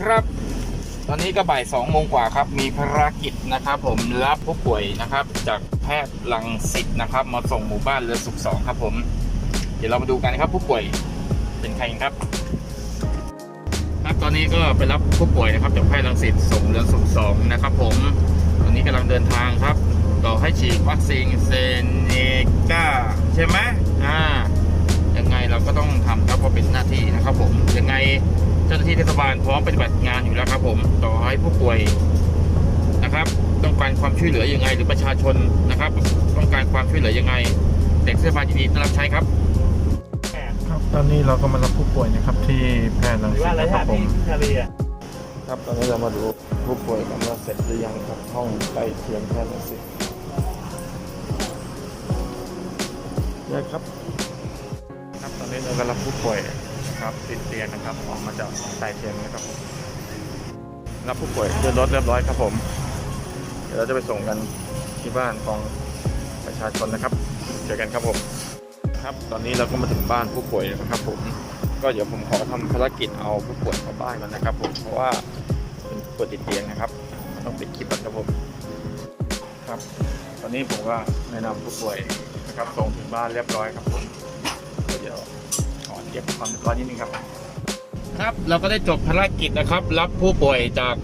ครับ ตอนนี้ก็บ่ายสองโมงกว่าครับ มีภารกิจนะครับ ผมรับผู้ป่วยนะครับ จากแพทย์ลังสิตนะครับ มาส่งหมู่บ้านเรือสุขสองครับ ผม เดี๋ยวเรามาดูกันครับผู้ป่วยเป็นใครครับ ครับตอนนี้ก็ไปรับผู้ป่วยนะครับจากแพทย์ลังสิตส่งเรือสุขสองนะครับ ผม ตอนนี้กำลังเดินทางครับต่อให้ฉีดวัคซีนเซเนกาใช่ไหมอ่ายังไงเราก็ต้องทำครับเพราะเป็นหน้าที่นะครับ ผมยังไง เจ้าหน้าที่เทศบาลพร้อมปฏิบัติงานอยู่แล้วครับ ผมต่อให้ผู้ป่วยนะครับ ต้องการความช่วยเหลือยังไง หรือประชาชนนะครับ ต้องการความช่วยเหลือยังไงเด็กเทศบาลยินดีต้อนรับใช้ครับครับตอนนี้เราก็มารับผู้ป่วยนะครับ ที่แพทย์รังหรือสิว่าตอะไรนะครับฮะผมที่ทะเลอะครับตอนนี้เรามาดูผู้ป่วยกันว่าเสร็จหรือยังครับห้องใกล้เคียงแพทย์รังสิตเยอะครับครับตอนนี้เราก็รับผู้ป่วย นะครับติดเตียงนะครับออกมาจากใต้เตียงนะครับผมรับผู้ป่วยขึ้นรถเรียบร้อยครับผม เดี๋ยวเราจะไปส่งกันที่บ้านของประชาชนนะครับเจอกันครับผมครับ ตอนนี้เราก็มาถึงบ้านผู้ป่วยนะครับผมก็เดี๋ยวผมขอทำภารกิจเอาผู้ป่วยเข้าบ้านก่อนนะครับผมเพราะว่าเป็นป่วยติดเตียงนะครับ ต้องปิดคลิปก่อนครับผมครับ ตอนนี้ผมก็แนะนำผู้ป่วยนะครับส่งถึงบ้านเรียบร้อยครับผมเดี๋ยว เก็บความเรียบร้อยนิดนึงครับ ครับเราก็ได้จบภารกิจนะครับ รับผู้ป่วยจาก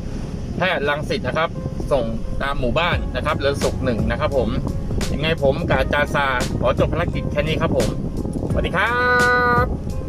แพทย์ลังสิตนะครับ ส่งตามหมู่บ้านนะครับเรือสุขหนึ่งนะครับ ผมยังไงผมกาจาร์ซาขอจบภารกิจแค่นี้ครับผมสวัสดีครับ